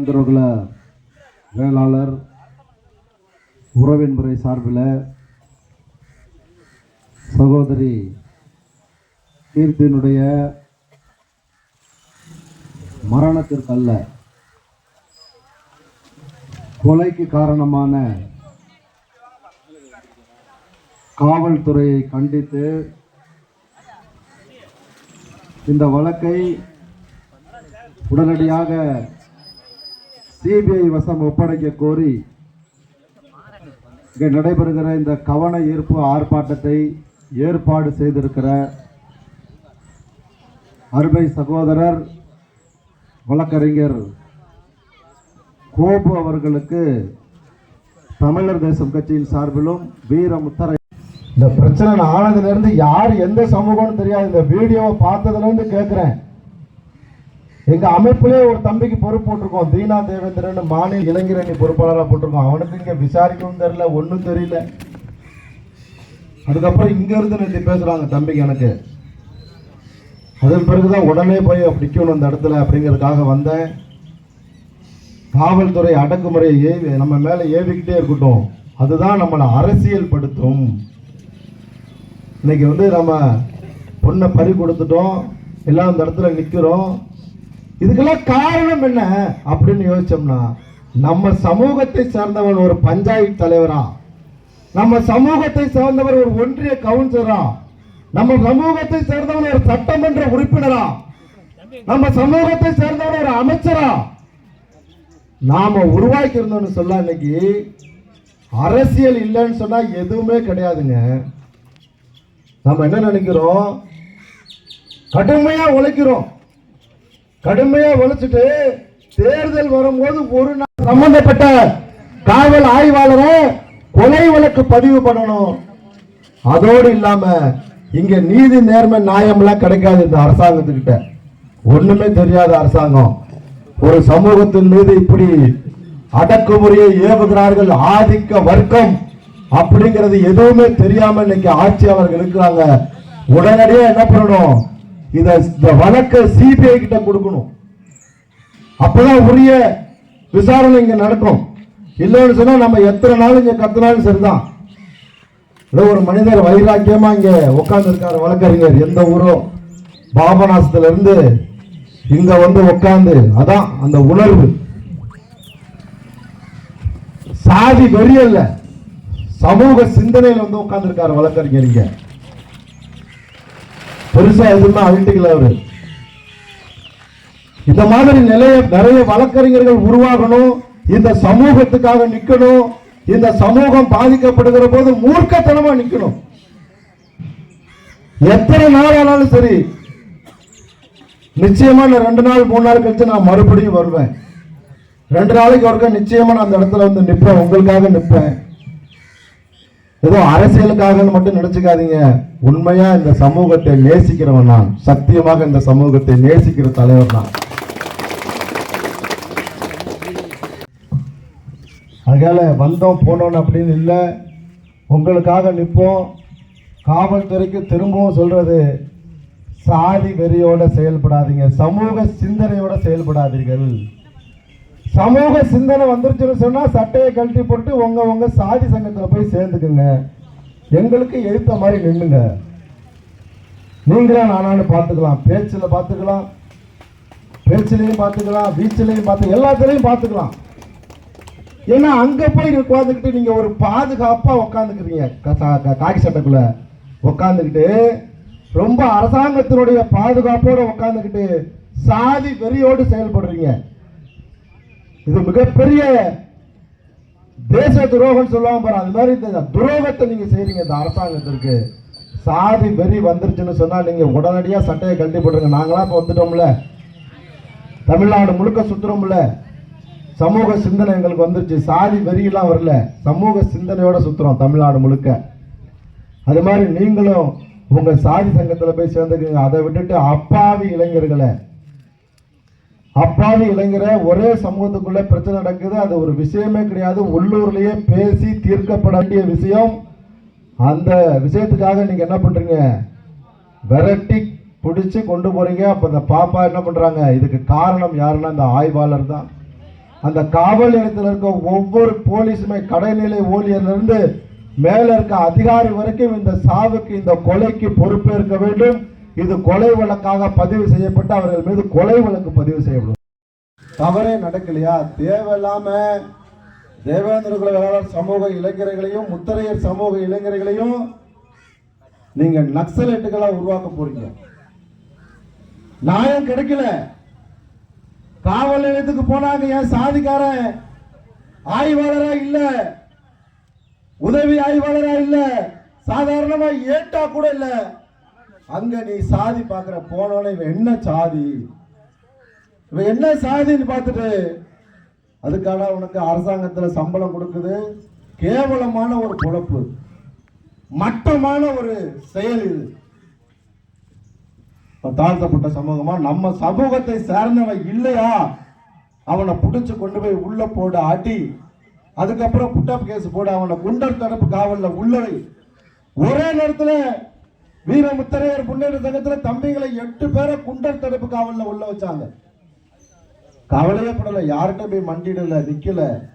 ஆந்திரகுல வேளாளர் உறவின் முறை சார்பில் சகோதரி கீர்த்தியினுடைய மரணத்திற்கு அல்ல கொலைக்கு காரணமான காவல்துறையை கண்டித்து இந்த வழக்கை உடனடியாக சிபிஐ வசம் ஒப்படைக்க கோரி இங்கே நடைபெறுகிற இந்த கவன ஈர்ப்பு ஆர்ப்பாட்டத்தை ஏற்பாடு செய்திருக்கிற அருமை சகோதரர் வழக்கறிஞர் கோபு அவர்களுக்கு தமிழர் தேசம் கட்சியின் சார்பிலும் வீர முத்தரை இந்த பிரச்சனை ஆனதுல இருந்து யார் எந்த சமூகம்னு தெரியாது. இந்த வீடியோவை பார்த்ததுல இருந்து கேட்கிறேன். எங்க அமைப்புலேயே ஒரு தம்பிக்கு பொறுப்பு போட்டிருக்கோம். தீனா தேவேந்திரன் மாநில இளைஞரணி பொறுப்பாளராக போட்டிருக்கோம். அவனுக்கு இங்க விசாரிக்கவும் தெரியல ஒன்றும் தெரியல. அதுக்கப்புறம் இங்க இருந்து நிறுத்தி பேசுறாங்க தம்பிக்கு எனக்கு. அதன் பிறகுதான் உடனே போய் நிற்கணும் அந்த இடத்துல அப்படிங்கிறதுக்காக வந்தேன். காவல்துறை அடக்குமுறையை ஏவி நம்ம மேலே ஏவிக்கிட்டே இருக்கட்டும். அதுதான் நம்மளை அரசியல் படுத்தும் இன்னைக்கு வந்து நம்ம பொண்ணை பறி கொடுத்துட்டோம். எல்லாம் அந்த இடத்துல நிற்கிறோம் இதுக்கெல்லாம் காரணம் என்ன அப்படின்னு யோசிச்சோம்னா நம்ம சமூகத்தை சார்ந்தவன் ஒரு பஞ்சாயத்து தலைவரா? நம்ம சமூகத்தை சார்ந்தவர் ஒரு ஒன்றிய கவுன்சிலரா? நம்ம சமூகத்தை சேர்ந்தவன் ஒரு சட்டமன்ற உறுப்பினரா? நம்ம சமூகத்தை சேர்ந்தவன் ஒரு அமைச்சரா? நாம உருவாக்கி இருந்தோம்னு சொல்ல இன்னைக்கு அரசியல் இல்லைன்னு சொன்னா எதுவுமே கிடையாதுங்க. நம்ம என்ன நினைக்கிறோம்? கடுமையா உழைக்கிறோம். கடுமையா உழைச்சிட்டு தேர்தல் வரும்போது ஒரு நாள் சம்பந்தப்பட்ட காவல் ஆய்வாளரை கொலை வழக்கு பதிவு பண்ணணும். அதோடு இல்லாம இங்க நீதி நேர்மை நியாயம்லாம் கிடைக்காது இந்த அரசாங்கத்துக்கிட்ட. ஒண்ணுமே தெரியாத அரசாங்கம். ஒரு சமூகத்தின் மீது இப்படி அடக்குமுறையை ஏவுகிறார்கள் ஆதிக்க வர்க்கம் அப்படிங்கிறது எதுவுமே தெரியாம இன்னைக்கு ஆட்சியாளர்கள் இருக்கிறாங்க. உடனடியாக என்ன பண்ணணும்? இந்த வழக்கை சிபிஐ கிட்ட கொடுக்கணும். அப்பதான் உரிய விசாரணை இங்க நடக்கும். இல்லைன்னு சொன்னா நம்ம எத்தனை நாள் இங்க கத்தினாலும் சரிதான். ஏதோ ஒரு மனிதர் வைராக்கியமா இங்க உட்கார்ந்து இருக்காரு வழக்கறிஞர். எந்த ஊரோ? பாபநாசத்துல இருந்து இங்க வந்து உட்கார்ந்து அதான் அந்த உணர்வு. சாதி வெறியல்ல. சமூக சிந்தனையில் வந்து உட்காந்துருக்காரு வழக்கறிஞர் இங்க. பெருசா எதுவுமே அழிட்டுக்கல அவரு. இந்த மாதிரி நிலைய நிறைய வழக்கறிஞர்கள் உருவாகணும் இந்த சமூகத்துக்காக நிக்கணும் இந்த சமூகம் பாதிக்கப்படுகிற போது மூர்க்கத்தனமா நிக்கணும். எத்தனை நாள் ஆனாலும் சரி நிச்சயமா நான் ரெண்டு நாள் மூணு நாள் கழிச்சு நான் மறுபடியும் வருவேன். ரெண்டு நாளைக்கு ஒருக்க நிச்சயமா நான் அந்த இடத்துல வந்து நிற்பேன் உங்களுக்காக நிற்பேன் ஏதோ அரசியலுக்காக மட்டும் நினைச்சுக்காதீங்க. உண்மையா இந்த சமூகத்தை நேசிக்கிறவன் நான். சத்தியமாக இந்த சமூகத்தை நேசிக்கிற தலைவர் நான். அதனால வந்தோம் போனோம் அப்படின்னு இல்லை. உங்களுக்காக நிற்போம். காவல்துறைக்கு திரும்பவும் சொல்றது சாதி வெறியோட செயல்படாதீங்க. சமூக சிந்தனையோட செயல்படாதீர்கள். சமூக சிந்தனை வந்துருச்சுன்னு சொன்னால் சட்டையை கழட்டி போட்டு உங்க உங்க சாதி சங்கத்தில் போய் சேர்ந்துக்குங்க. எங்களுக்கு எழுத்த மாதிரி நின்னுங்க. நீங்களா நானான்னு பார்த்துக்கலாம். பேச்சில் பார்த்துக்கலாம். பேச்சிலையும் பார்த்துக்கலாம். வீச்சிலையும் பார்த்து எல்லாத்துலேயும் பார்த்துக்கலாம். ஏன்னா அங்கே போய் உட்காந்துக்கிட்டு நீங்கள் ஒரு பாதுகாப்பாக உட்காந்துக்கிறீங்க காக்கி சட்டைக்குள்ள உட்காந்துக்கிட்டு ரொம்ப அரசாங்கத்தினுடைய பாதுகாப்போடு உட்காந்துக்கிட்டு சாதி வெறியோடு செயல்படுறீங்க. இது மிகப்பெரிய தேச துரோகம் சொல்லுவாங்க பாரு. அது மாதிரி இந்த துரோகத்தை நீங்க செய்றீங்க இந்த அரசாங்கத்திற்கு. சாதி வெறி வந்துருச்சுன்னு சொன்னா நீங்க உடனடியா சட்டையை கழட்டி போட்டுருங்க. நாங்களாம் இப்ப வந்துட்டோம்ல. தமிழ்நாடு முழுக்க சுத்துறோம்ல. சமூக சிந்தனை எங்களுக்கு வந்துருச்சு. சாதி வெறியெல்லாம் வரல. சமூக சிந்தனையோட சுத்துறோம் தமிழ்நாடு முழுக்க. அது மாதிரி நீங்களும் உங்கள் சாதி சங்கத்தில் போய் சேர்ந்துக்குங்க. அதை விட்டுட்டு அப்பாவி இளைஞர்களை அப்பாவி இளைஞரை ஒரே சமூகத்துக்குள்ள பிரச்சனை நடக்குது. அது ஒரு விஷயமே கிடையாது. உள்ளூர்லயே பேசி தீர்க்கப்பட வேண்டிய விஷயம். அந்த விஷயத்துக்காக நீங்க என்ன பண்றீங்க? விரட்டி பிடிச்சி கொண்டு போறீங்க. அப்ப அந்த பாப்பா என்ன பண்றாங்க? இதுக்கு காரணம் யாருன்னா அந்த ஆய்வாளர் தான். அந்த காவல் நிலையத்தில் இருக்க ஒவ்வொரு போலீஸுமே கடைநிலை ஊழியர்லேருந்து மேலே மேல இருக்க அதிகாரி வரைக்கும் இந்த சாவுக்கு இந்த கொலைக்கு பொறுப்பேற்க வேண்டும். இது கொலை வழக்காக பதிவு செய்யப்பட்டு அவர்கள் மீது கொலை வழக்கு பதிவு செய்யப்படும். தவறே நடக்கலையா? தேவையில்லாம தேவேந்திர குல சமூக இளைஞர்களையும் முத்தரையர் சமூக இளைஞர்களையும் நீங்க நக்சலைட்டுகளா உருவாக்க போறீங்க. நியாயம் கிடைக்கல. காவல் நிலையத்துக்கு போனாங்க ஏன் சாதிக்காரன் ஆய்வாளரா இல்ல. உதவி ஆய்வாளரா இல்ல. சாதாரணமா ஏட்டா கூட இல்லை. அங்க நீ சாதி பாக்குற போனோட இவன் என்ன சாதி? இவன் என்ன சாதின்னு பார்த்துட்டு அதுக்கான உனக்கு அரசாங்கத்துல சம்பளம் கொடுக்குது. கேவலமான ஒரு பொழப்பு. மட்டமான ஒரு செயல் இது. தாழ்த்தப்பட்ட சமூகமா நம்ம சமூகத்தை சேர்ந்தவன் இல்லையா? அவனை பிடிச்சு கொண்டு போய் உள்ள போட அடி. அதுக்கப்புறம் புட்டப் கேஸ் போட அவனை குண்டர் தடுப்பு காவலில் உள்ளவை ஒரே நேரத்தில் வீரமுத்தரையர் முன்னேற்ற சங்கத்துல தம்பிகளை எட்டு பேரை குண்டல் தடுப்பு காவல்ல உள்ள வச்சாங்க. கவலையே படல யார்கிட்ட போய் மண்டிடல நிக்கல.